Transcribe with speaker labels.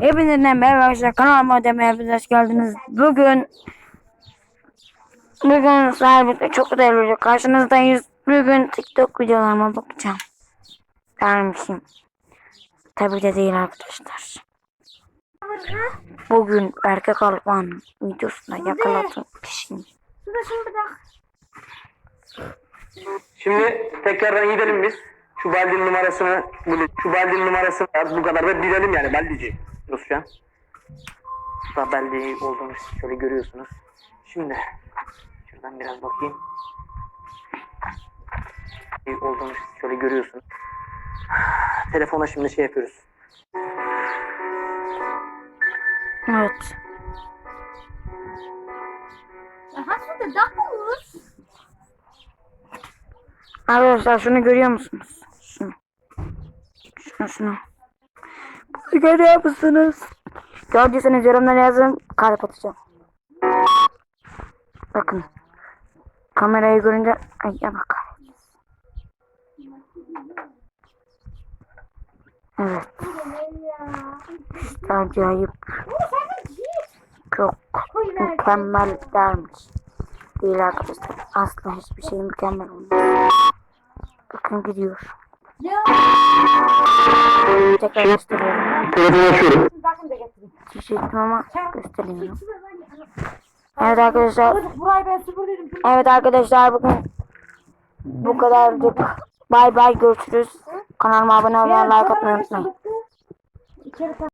Speaker 1: Hepinizden merhaba arkadaşlar kanalıma demeye hepiniz hoş geldiniz. Bugün Bugün sahibiyle çok değerli olacak. Karşınızdayız. Bugün TikTok videolarıma bakacağım. Dermişim. Tabii de değil arkadaşlar. Bugün erkek Alman videosunda yakaladığım kişinin
Speaker 2: Şimdi tekrardan gidelim biz. Şu Baldi'nin numarasını bul. Şu Baldi'nin numarasını yaz. Bu kadar da bilelim yani Baldici. Rusça. Burada Baldi olduğunu şöyle görüyorsunuz. Şimdi şuradan biraz bakayım. Baldi olduğunu şöyle görüyorsunuz. Telefona şimdi şey yapıyoruz.
Speaker 1: Evet.
Speaker 3: Hast du denn das gewusst?
Speaker 1: Arkadaşlar şunu görüyor musunuz? Şunu. Şunu. Bunu görüyor musunuz? Gördüyseniz yorumlara yazın. Kalp atacağım. Bakın. Kamerayı görünce... Ay ya bak. Evet. İşte acayip. Çok mükemmel dermiş. Değil arkadaşlar. Asla hiçbir şey mükemmel olmaz. Bakın gidiyor. Tekrar gösteriyorum.
Speaker 2: Telefonu açıyorum.
Speaker 1: Diyecektim ama gösteriyorum. Evet arkadaşlar. Evet arkadaşlar bugün bu kadarcık. Bay bay görüşürüz. Kanalıma abone olmayı like atmayı unutmayın.